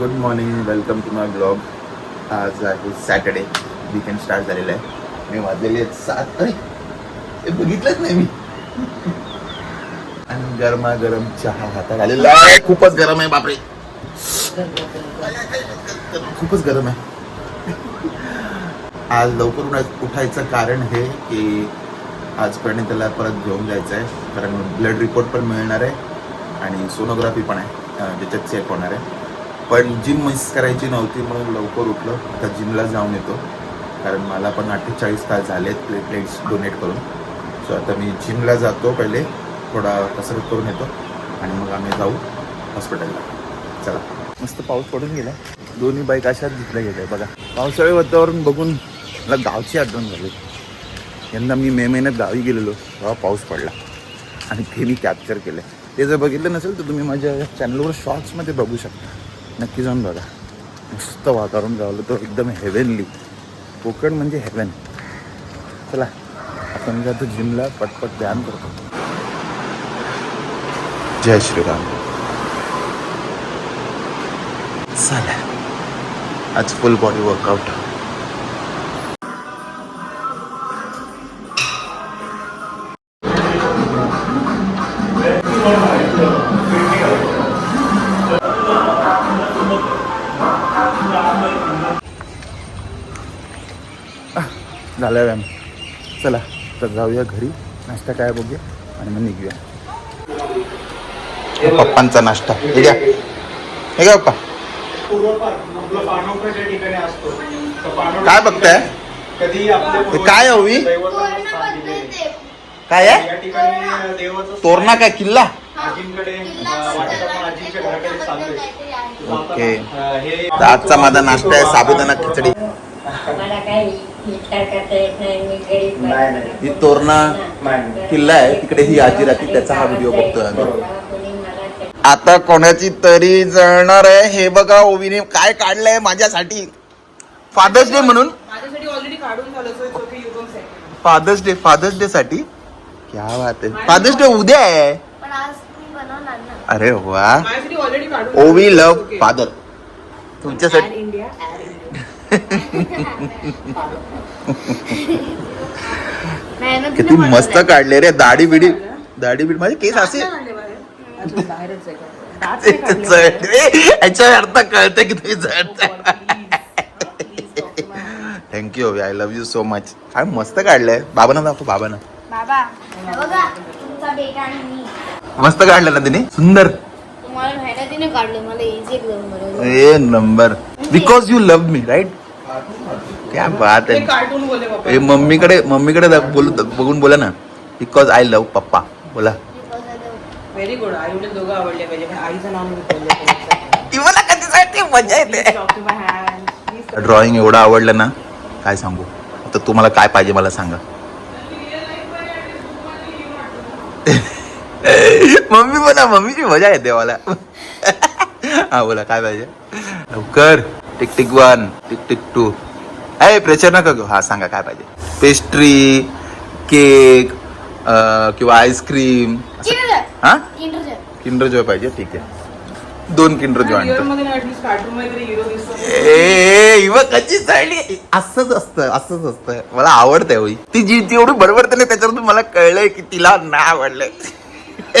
Good morning welcome to my blog आज आहे Saturday weekend start झालेला आहे. मी वाजलेले आहेत सात. अरे ते बघितलंच नाही मी. आणि गरमागरम चहा हातात आलेला आहे. खूपच गरम आहे बापरे. खूपच गरम आहे. आज लवकर उठायचं कारण हे की आजपर्यंत त्याला परत घेऊन जायचं आहे. कारण ब्लड रिपोर्ट पण मिळणार आहे. आणि सोनोग्राफी पण आहे. ज्याच्यात चेक होणार आहे. पण जिम मिस करायची नव्हती म्हणून लवकर उठलो. आता जिमला जाऊन येतो. कारण मला पण अठ्ठेचाळीस तास झाले प्लेटलेट्स डोनेट करून. सो आता मी जिमला जातो पहिले. थोडा कसरत करून येतो. आणि मग आम्ही जाऊ हॉस्पिटलला चला. मस्त पाऊस पडून गेला. दोन्ही बाईक अशाच घेतल्या गेल्या. बघा. पावसाळी वातावरण बघून मला गावची आठवण झाली. यंदा मी मे महिन्यात गावी गेलेलो. तेव्हा पाऊस पडला. आणि ते मी कॅप्चर केलं. ते जर बघितलं नसेल तर तुम्ही माझ्या चॅनलवर शॉर्ट्समध्ये बघू शकता. नक्की जाऊन बघा. मस्त वातावरण गावलं तर एकदम हेवनली कोकण म्हणजे हेवन चला आपण जातो जिमला पटपट ध्यान करतो. जय श्रीराम. चला. आज फुल बॉडी वर्कआउट तर जाऊया घरी. नाश्ता काय बघूया आणि मग निघूया. पप्पांचा नाश्ता. हे घ्या. हे घ्या पप्पा. काय बघताय? हे काय दिलेले. काय आहे? या ठिकाणी देवाचं स्थान तोरणा काय? किल्ला? ओके. हे आजचा माझा नाश्ता आहे साबुदाणा खिचडी. नाही. ही तोरणा. किल्ला आहे. तिकडे ही आजी राहते त्याचा हा व्हिडिओ बघतोय आम्ही. आता कोणाची तरी जळणार आहे. हे बघा ओवीने काय काढलंय माझ्यासाठी. फादर्स डे म्हणून. फादर्स डे फादर्स डे साठी. क्या बात आहे. फादर्स डे उद्या आहे. पण आज मी बनवणार ना अरे वा. माझ्यासाठी ऑलरेडी काढून ओवी लव फादर. तुमच्यासाठी किती मस्त काढले रे दाढी बिडी दाढी बिडी माझे केस असे. याच्या अर्थ कळते की तुम्ही thank you I love you so much काय मस्त काढलंय. बाबांना दाखव बाबांना. बाबा बघा तुमचा बेटा आणि मी. मस्त काढलं ना तिने? सुंदर. A number because you love me right क्या बात आहे मम्मीकडे मम्मीकडे बोलू बघून बोला ना. बिकॉज आय लव्ह पप्पा बोला. व्हेरी गुड आई वडील दोघं आवडले पाहिजे. पण आईचं नाव मला कधीसाठी मजा येते? ड्रॉइंग एवढं आवडलं ना काय सांगू? आता तुम्हाला काय पाहिजे मला सांगा. मम्मी बोला मम्मीची मजा येते मला. हा बोला काय पाहिजे? लवकर. Tick tick one tick tick two. अय प्रेशर नका घेऊ. हा सांगा काय पाहिजे. पेस्ट्री केक किंवा आईस्क्रीम हा? किंडर जॉय पाहिजे. ठीक आहे. दोन किंडर जॉय ए इव कशी चालली असंच असतं असंच असतं. मला आवडतंय होई. ती जी ती एवढी बरोबर नाही त्याच्यावरून मला कळलंय की तिला नाही आवडलंय.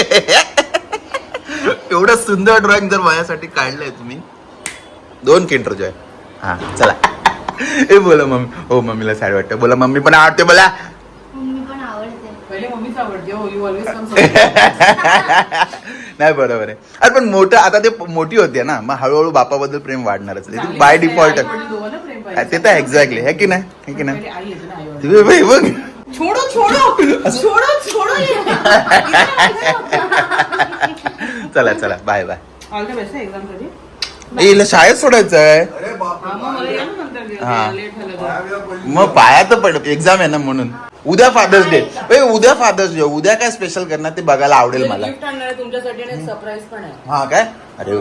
एवढं सुंदर ड्रॉइंग जर माझ्यासाठी काढलंय तुम्ही दोन किंटर जॉय हा चला. ए बोला मम्मी. हो मम्मीला साडी वाटतं बोला मम्मी पण आवडते बोला. मम्मी पण आवडते. पहिले मम्मीच आवडते हो. यू ऑलवेज कम नाही बरोबर आहे. अरे पण मोठं आता ते मोठी होते ना मग हळूहळू बापाबद्दल प्रेम वाढणारच बाय डिफॉल्ट ते तर एक्झॅक्टली है की नाही? है की नाही. तुम्ही बाई बघ. छोडो छोडो. छोडो छोडो चला चला. Bye bye all the best exam कधी? ए, हिला शाळेत सोडायचं आहे हा मग मला या ना नंतर हा. लेट झालं तर. मग पायात पड एक्झाम आहे ना म्हणून. उद्या फादर्स डे ए उद्या फादर्स डे उद्या काय स्पेशल करणार ते बघायला आवडेल मला. गिफ्ट आणणार आहे तुमच्यासाठी आणि सरप्राईज पण आहे. हा काय? अरे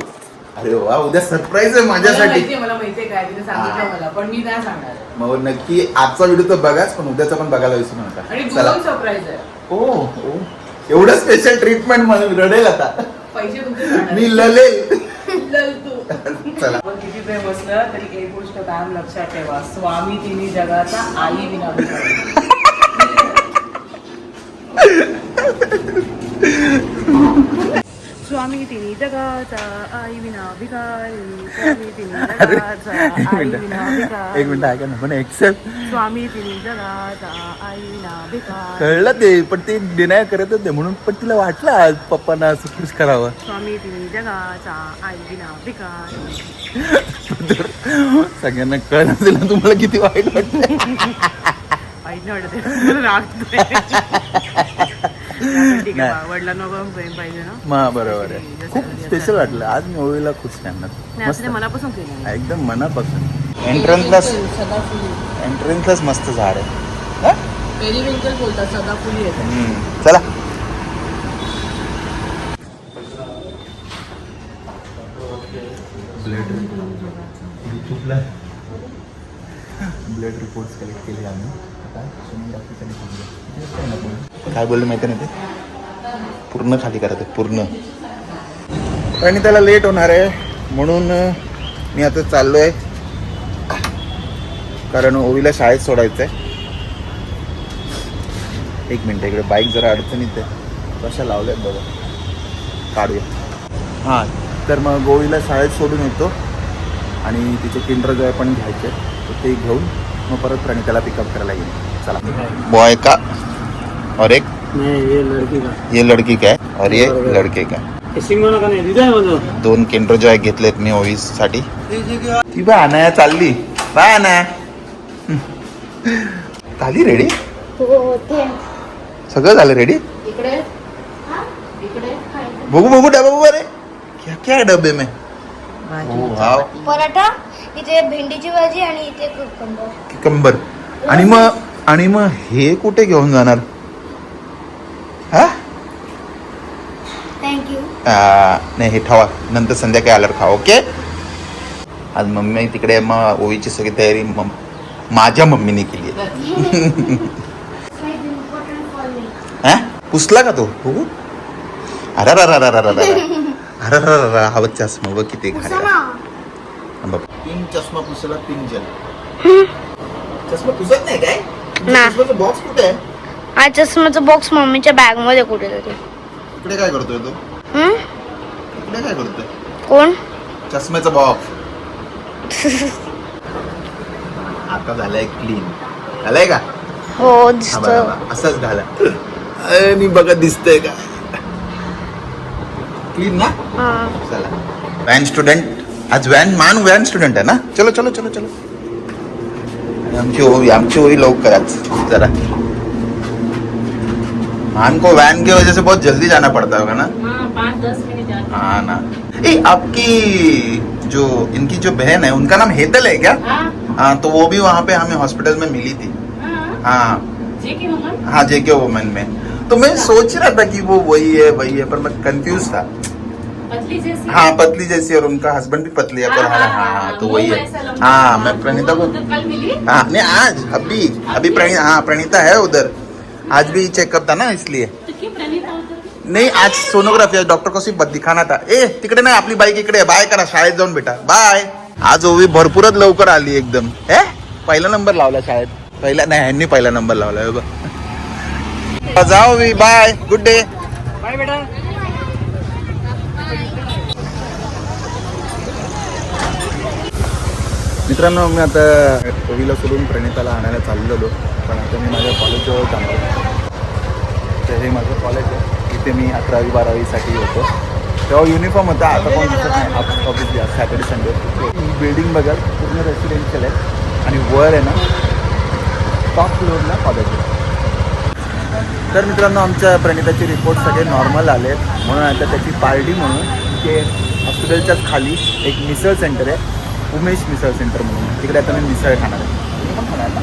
अरे वा उद्या सरप्राईज आहे मला माझ्यासाठी. माहितीये मला माहितीये काय तिने सांगितलं हा. मला पण मी नाही सांगणार. मग नक्की आजचा व्हिडिओ तर बघाच पण उद्याचा पण बघायला विसरू नका. आणि चला. दोन सरप्राईज आहे. ओ ओ एवढं स्पेशल ट्रीटमेंट मला रडेल आता. पैसे तुमचे जाणार. मी ललेल. लल तू. चला. आपण किती प्रेम असलं तरी एक गोष्ट कायम लक्षात ठेवा. स्वामी तिन्ही जगाचा आई विना स्वामी जगाचा आई विना एक मिनिट ऐका ना पण एक्सेप्ट स्वामी जगाचा आई विना कळलं ते पण ते डिनाय करत होते म्हणून पण तिला वाटलं आज पप्पांना असं खुश करावं. स्वामी तिन्ही जगाचा आई विना तर सगळ्यांना कळलं तिला तुम्हाला किती वाईट वाटतं वाईट वाटत राग ठीक आहे नाही. वडिलांना पण प्रेम पाहिजे ना. मा बरोबर आहे. खूप स्पेशल वाटलं. आज मी ओळीला खुश नाही असं ते मनापासून केलं. एकदम मनापासून. एंट्रन्सला सदाफुली. एंट्रन्सलाच मस्त झाड आहे. हा? पेरिविंकल बोलतात सदाफुली आहे. हम्म. चला. ब्लड रिपोर्ट कलेक्ट केले आम्ही. काय बोललं माहिती नाही ते? पूर्ण खाली करा ते पूर्ण. आणि त्याला लेट होणार आहे म्हणून मी आता चाललोय. कारण ओवीला शाळेत सोडायचं आहे एक मिनटं इकडे बाईक जरा अडचणीत आहे. कशा लावल्यात बघा. काढूया. हां तर मग गोवीला शाळेत सोडून येतो. आणि तिचे किंडर जॉय पण घ्यायचे तर ते घेऊन मग परत प्रणिताला पिकअप करायला येईल. चला. बॉय का? और एक? नहीं ये लड़की का. ये लड़की का है? और ये लड़के का है? दोन किंडर जॉय घेतलेत मी ओवीसाठी ती बा अनाया चालली. बाय अनाया. झाली रेडी हो ते सगळं झालं रेडी इकडे? हा? इकडे? बघू बघू डबा बघू रे. क्या क्या है डब्बे में? पराठा इथे भेंडीची भाजी आणि इथे कुकंबर कंबर आणि मग आणि मग हे कुठे घेऊन जाणार? हा? नाही हे ठेवा. नंतर संध्याकाळी आल्यावर खा ओके? आज मम्मी तिकडे मग ओळीची सगळी तयारी माझ्या मम्मीने केली आहे. पुसला का तो? बघू. अरे रा रा चष्मा बघ किती घाला तीन चष्मा पुसला तीन जल चष्मा पुसत नाही काय? ना. बॉक्स कुठे आहे? हा बॉक्स मम्मीच्या बॅगमध्ये कुठेतरी. इकडे काय करतोय तो? हम्म? इकडे काय करतोय? कोण? चष्म्याचा बॉक्स आता झालाय क्लीन झालाय का? हो हा दिसत बघा. असंच झाला. आणि बघा दिसतंय का? क्लीन ना? चला. वॅन स्टुडंट आज वॅन मान वॅन स्टूडेंट है ना? चलो चलो चलो चलो. आमची आमची लवकर आज जरा। मान को वैन की वजह से बहुत जल्दी जाना पड़ता होगा ना? हाँ हाँ। ना। ए आपकी जो इनकी जो बहन है उनका नाम हेतल है क्या? हाँ। हाँ तो वो भी वहाँ पे हमें हॉस्पिटल में मिली थी। हाँ। हाँ। जी की हाँ जेके वुमेन में। तो मैं सोच रहा था कि वो वही है वही है पर मैं कंफ्यूज था। हाँ पतली जैसी और उनका हस्बैंड भी पतली है पर हाँ हाँ तो वही है। हाँ मैं प्रणीता को हाँ नहीं आज अभी अभी प्रणीता हाँ? प्रणीता है उधर। आज भी चेकअप था ना इसलिए। तो क्यों प्रणीता उधर? नाही आज सोनोग्राफी आज डॉक्टर कशी दिखाना था। ए तिकडे नाही आपली बाईक इकडे बाय करा शाळेत जाऊन बेटा बाय। आज ओवी भरपूरच लवकर आली एकदम। हे पहिला नंबर लावला शाळेत. पहिला नाही ह्यांनी पहिला नंबर लावला हे जाओ ओवी बाय. गुड डे बाय बेटा. मित्रांनो मी आता ओवीला सोडून प्रणिताला आणायला चाललेलो. पण आता मी माझ्या कॉलेजजवळ जाणार तर हे माझं कॉलेज आहे. इथे मी अकरावी बारावीसाठी होतो. तेव्हा युनिफॉर्म होता आता कोण दिसत नाही. ऑफिसली सॅटर्डे संडे बिल्डिंग बघाल पूर्ण रेसिडेन्शियल आहे. आणि वर आहे ना टॉप फ्लोअरला कॉलेज आहे. तर मित्रांनो आमच्या प्रणिताचे रिपोर्ट सगळे नॉर्मल आले. म्हणून आता त्याची पार्टी म्हणून ते हॉस्पिटलच्याच खाली एक मिसळ सेंटर आहे. उमेश मिसळ सेंटर म्हणून. तिकडे आता मी मिसळ खाणार आहे. तुम्ही पण खाणार ना?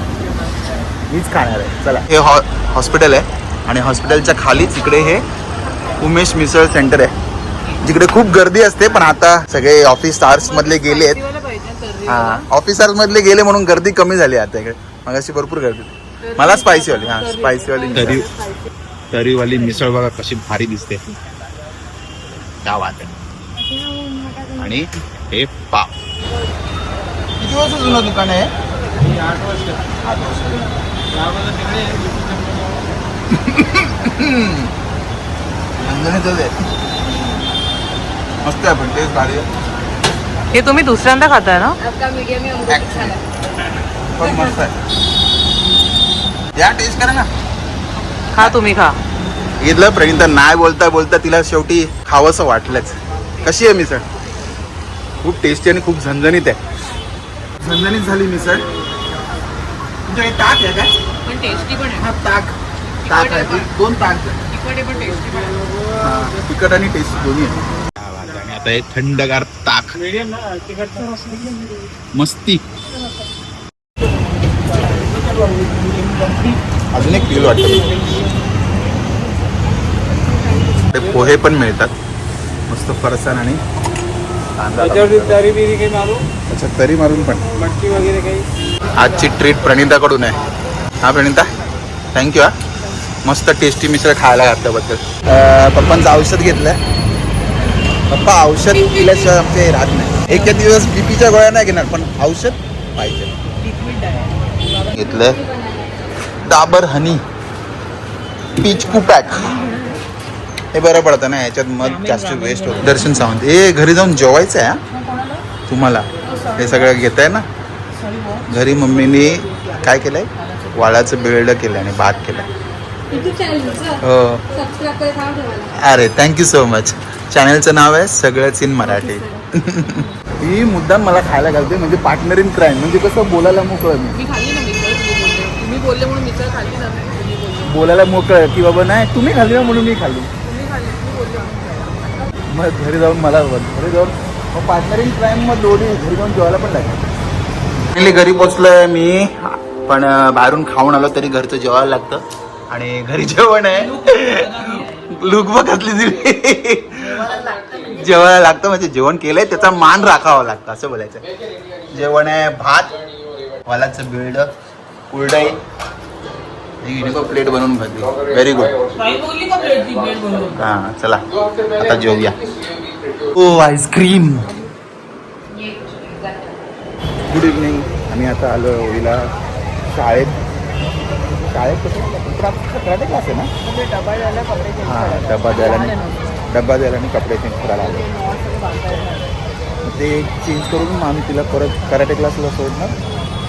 मीच खाणार आहे. चला. हे हॉ हॉस्पिटल आहे आणि हॉस्पिटलच्या खालीच इकडे हे उमेश मिसळ सेंटर आहे. जिकडे खूप गर्दी असते पण आता सगळे ऑफिस मधले गेले आहेत. हा. ऑफिस मधले गेले म्हणून गर्दी कमी झाली आता इकडे. मगाशी भरपूर गर्दी होती. मला स्पायसी वाली हा स्पायसी वाली तरी तरीवाली मिसळ बघा कशी भारी दिसते. क्या बात आहे. आणि हे पाव. किती वर्ष जुनं दुकान आहे आठ वर्ष. झणझणीतच आहे. मस्त आहे पण भारी हे तुम्ही दुसऱ्यांदा खाताय ना? पण मस्त आहे. या टेस्ट करा ना. खा तुम्ही खा. इथलं प्रणिता नाही बोलता बोलता तिला शेवटी खावंसं वाटलंच. कशी आहे मिसळ? खूप टेस्टी आणि खूप झणझणीत आहे. झणझणीत झाली मिसळ तुमच्याकडे ताक आहे काय? पण टेस्टी पण हा ताक. ताक आहे दोन ताक. आहे. हा, तिखट आणि टेस्टी दोन्ही आहे. आणि आता हे थंडगार ताक. मस्ती. अजून एक किलो वाटतं ते पोहे पण मिळतात. मस्त फरसाण आणि कांदा अच्छा तरी मारून पण. आजची ट्रीट प्रणिताकडून आहे. हा प्रणिता? थँक्यू हा. मस्त टेस्टी मिसळ खायला घातल्याबद्दल. पप्पांचं औषध घेतलंय. पप्पा औषध दिल्याशिवाय आमचे राहत नाही. एक एक दिवस बीपीच्या गोळ्या नाही घेणार पण औषध पाहिजे. घेतलंय. डाबर हनी पिचकू पॅक हे बरं पडतं ना याच्यात मध जास्त वेस्ट होतं. दर्शन सावंत ए घरी जाऊन जेवायचं आहे हा? तुम्हाला. हे सगळं घेत आहे ना घरी मम्मीने काय केलंय? वाळाचं बिळड केलं आणि भात केलं हो. अरे थँक्यू सो मच चॅनलचं नाव आहे सगळंच इन मराठी. ही मुद्दाम मला खायला घालते म्हणजे पार्टनर इन क्राईम म्हणजे कसं बोलायला मोकळं मी. बोलले. म्हणून बोलायला मोकळं की बाबा नाही तुम्ही खाल्ली म्हणून मी खाल्ली. मग घरी जाऊन मला घरी जाऊन मग पार्टनर इन मग दोन्ही घरी जाऊन जेवायला पण लागेल. घरी पोचलोय मी पण बाहेरून खाऊन आलो तरी घरचं जेवायला लागतं. आणि घरी जेवण आहे. लुक बघतली दिली जेवायला लागतं म्हणजे जेवण केलंय त्याचा मान राखावा लागतं असं बोलायचं. जेवण आहे भात वालाचं बिल्ड कुरडई प्लेट बनवून घातली व्हेरी गुड हा चला. आता जेवूया ओ आईस्क्रीम गुड इव्हनिंग आम्ही आता आलो ओळीला शाळेत. शाळेत कराटे क्लास आहे ना? हां. डबा द्यायला आणि. डबा द्यायला आणि कपडे चेंज करायला आलो. ते चेंज करून मग आम्ही तिला परत कराटे क्लासला सोडणार.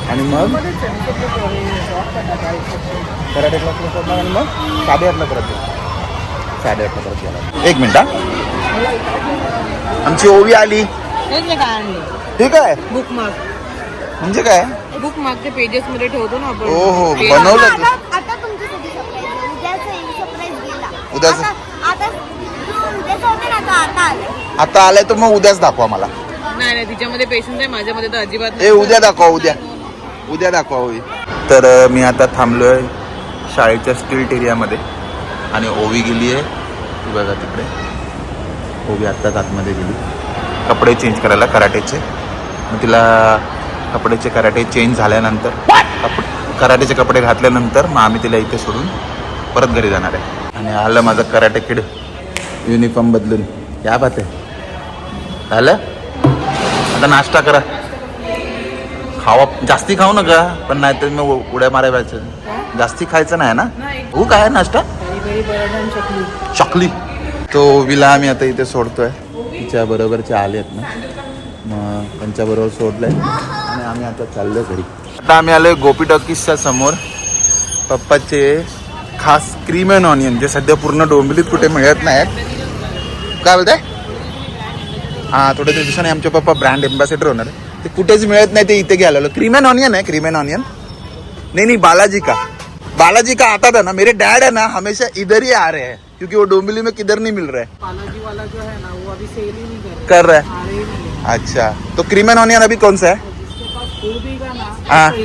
आणि मग. कराटे क्लासला सोडणार आणि मग साडेआठला परत साडेआठला परत येणार एक मिनिट हा. आमची ओवी आली. ठीक आहे बुक मार्क म्हणजे काय? बुक मार्कचे पेजेस मध्ये ठेवतो ना आपण. हो ते- बनवलं तू. आता आता तुमच्यासाठी सरप्राईज उद्याच सरप्राईज गेला उद्याचं? आता आता उद्याच होते ना तो आता आलं. आता आलाय तर मग उद्याच दाखवा मला. नाही नाही तिच्यामध्ये पेशन्स आहे. माझ्यामध्ये तर अजिबात ए उद्या दाखवा उद्या. उद्या दाखवा होई तर मी आता थांबलोय शाळेच्या स्ट्रीट एरियामध्ये. आणि ओवी गेली आहे ती बघा तिकडे. ओवी आत्ताच आतमध्ये गेली. कपडे चेंज करायला कराटेचे. मग तिला कपड्याचे कराटे चेंज झाल्यानंतर कप कराटेचे कपडे घातल्यानंतर मग आम्ही तिला इथे सोडून परत घरी जाणार आहे. आणि आलं माझं कराटे किड. युनिफॉर्म बदलून. या बात. आहे झालं आता नाश्ता करा. खावा. जास्ती खाऊ नका पण नाहीतर मग उ- उड्या मारायचं. जास्ती खायचं नाही ना? नाही. हो काय नाश्ता? चकली. चॉकली. तो विला आम्ही आता इथे सोडतोय. तिच्या बरोबरचे आले आहेत ना. मग त्यांच्याबरोबर सोडलंय. आणि आम्ही आता चाललोय घरी. आता आम्ही आलोय गोपी टॉकीजच्या समोर. पप्पाचे खास क्रीम अँड ऑनियन जे सध्या पूर्ण डोंबिवलीत कुठे मिळत नाहीत. काय बोलताय? हा थोड्या दिवसाने आमचे पप्पा ब्रँड एम्बॅसेडर होणार आहे. ते कुठेच मिळत नाही ते इथे घ्यायला. क्रीम अँड ऑनियन है क्रीम एंड ऑनियन. नहीं नहीं बालाजी का? बालाजी का आता था ना मेरे डैड है ना हमेशा इधर ही आ रहे हैं क्योंकि वो डोंबिवली में किधर नहीं मिल रहा है. बालाजी वाला जो है ना वो अभी सेल ही नहीं कर रहे. कर रहा है? अच्छा तो क्रीम एंड ऑनियन अभी कौन सा है? हाँ। है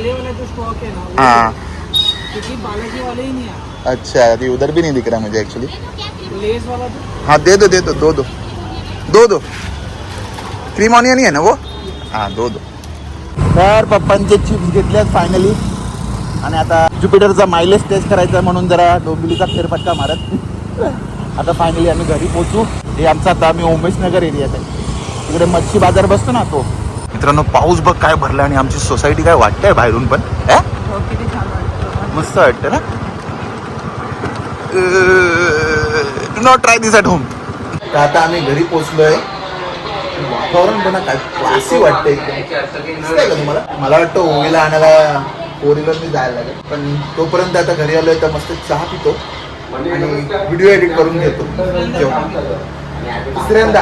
अच्छा अभी उधर भी नहीं दिख रहा मुझे एक्चुअली तो हाँ दे दो दे दो दो दो। दो दो। क्रीम ऑनियन ही है ना वो? हाँ दो दो. तर पप्पांचे चिप्स घेतल्यात फायनली आणि आता ज्युपिटरचा मायलेज टेस्ट करायचा म्हणून जरा डोंबिवलीचा फेरफटका मारत. आता फायनली आम्ही घरी पोचू हे आमचा आता आम्ही उमेश नगर एरियात आहे. तिकडे मच्छी बाजार बसतो ना तो. मित्रांनो पाऊस बघ काय भरला आणि आमची सोसायटी काय वाटतंय बाहेरून पण? हो, मस्त वाटतं ना? Do not try this at home तर आता आम्ही घरी पोहोचलोय. वातावरण पण काय? क्लासी का तुम्हाला? मला वाटतं ओवीला आणायला फोर मी जायला लागेल. पण तोपर्यंत आता घरी आलोय तर मस्त चहा पितो आणि व्हिडिओ एडिट करून घेतो. तिसऱ्यांदा.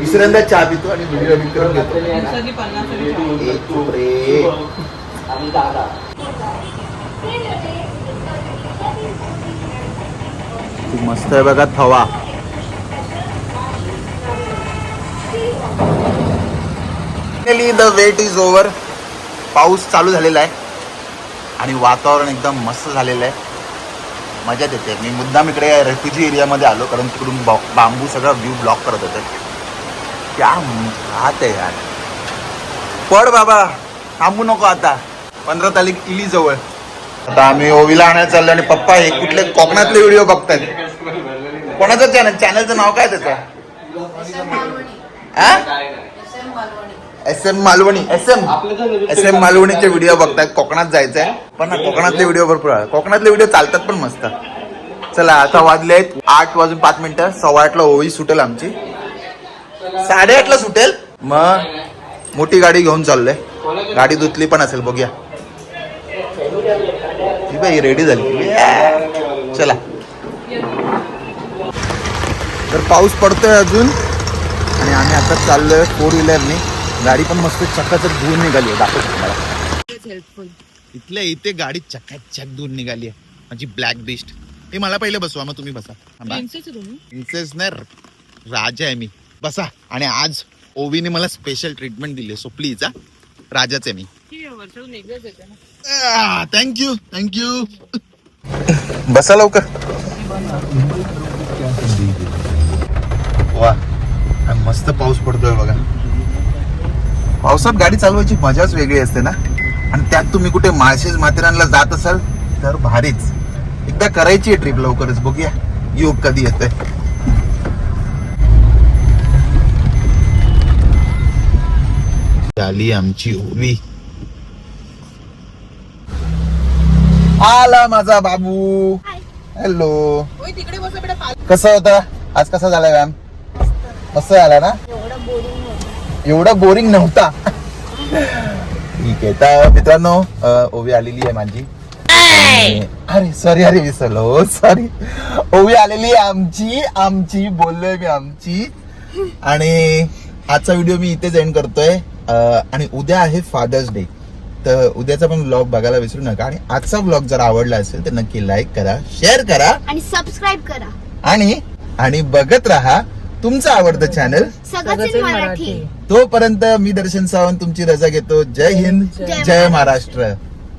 तिसऱ्यांदा चहा पितो आणि व्हिडिओ एडिट करून घेतो. मस्त आहे बघा थवा. द वेट इज ओव्हर पाऊस चालू झालेला आहे. आणि वातावरण एकदम मस्त झालेलं आहे. मजाच येते. मी मुद्दाम इकडे रेफ्युजी एरियामध्ये आलो कारण तिकडून बा- बांबू सगळं व्ह्यू ब्लॉक करत होते. क्या राहत आहे यार. पड बाबा. थांबू नको आता. पंधरा तारीख इली जवळ. आता आम्ही ओवीला आणायला चाललो आणि पप्पा हे कुठले कोकणातले व्हिडिओ बघतायत. कोणाचं चॅनल चॅनलचं नाव काय त्याचं? S M Malvani. S M S M मालवणीचे video बघतायत कोकणात जायचंय. पण ना कोकणातले व्हिडिओ भरपूर आहे कोकणातले व्हिडिओ चालतात पण मस्त. चला आता वाजले आहेत आठ वाजून पाच मिनिटं. सव्वा आठला ओवी सुटेल आमची. साडेआठला सुटेल. मग मोठी गाडी घेऊन चाललोय. गाडी धुतली पण असेल बघूया. ही बाई रेडी झाली. चला. तर पाऊस पडतोय अजून. आणि आम्ही आता चाललोय फोर व्हीलरने गाडी पण मस्त चक्काचक धुवून निघाली आहे. दाखवतो तुम्हाला. इथल्या इथे गाडी चकाचक धुवून निघाली आहे. माझी ब्लॅक बिस्ट हे मला पहिले बसवा मग तुम्ही बसा. प्रिन्सेस नाही राजा आहे मी. बसा. आणि आज ओवीने मला स्पेशल ट्रीटमेंट दिली सो प्लीज हा. राजाच आहे मी. थँक्यू थँक्यू बसा लवकर. वा. मस्त पाऊस पडतोय बघा. पावसात गाडी चालवायची मजाच वेगळी असते ना? आणि त्यात तुम्ही कुठे माळशेज माथेरानला जात असाल तर भारीच. एकदा करायची आहे ट्रिप लवकरच. बघूया. योग कधी येतोय. झाली आमची ओवी. आला माझा बाबू. हॅलो कसा होता? आज कसा झाला मॅम मस्त झाला ना? एवढा बोरिंग नव्हता. ठीक आहे तर मित्रांनो ओवी आलेली आहे माझी. अरे सॉरी अरे विसरलो. सॉरी ओवी आलेली आहे आमची आमची बोललोय मी आमची. आणि आजचा व्हिडिओ मी इथेच एंड करतोय. आणि उद्या आहे फादर्स डे तर उद्याचा पण ब्लॉग बघायला विसरू नका. आणि आजचा ब्लॉग जर आवडला असेल तर नक्की लाईक करा शेअर करा. आणि सबस्क्राईब करा. आणि आणि बघत राहा तुमचं आवडतं चॅनल सगळं मराठी. तोपर्यंत मी दर्शन सावंत तुमची रजा घेतो. जय हिंद जय जय महाराष्ट्र.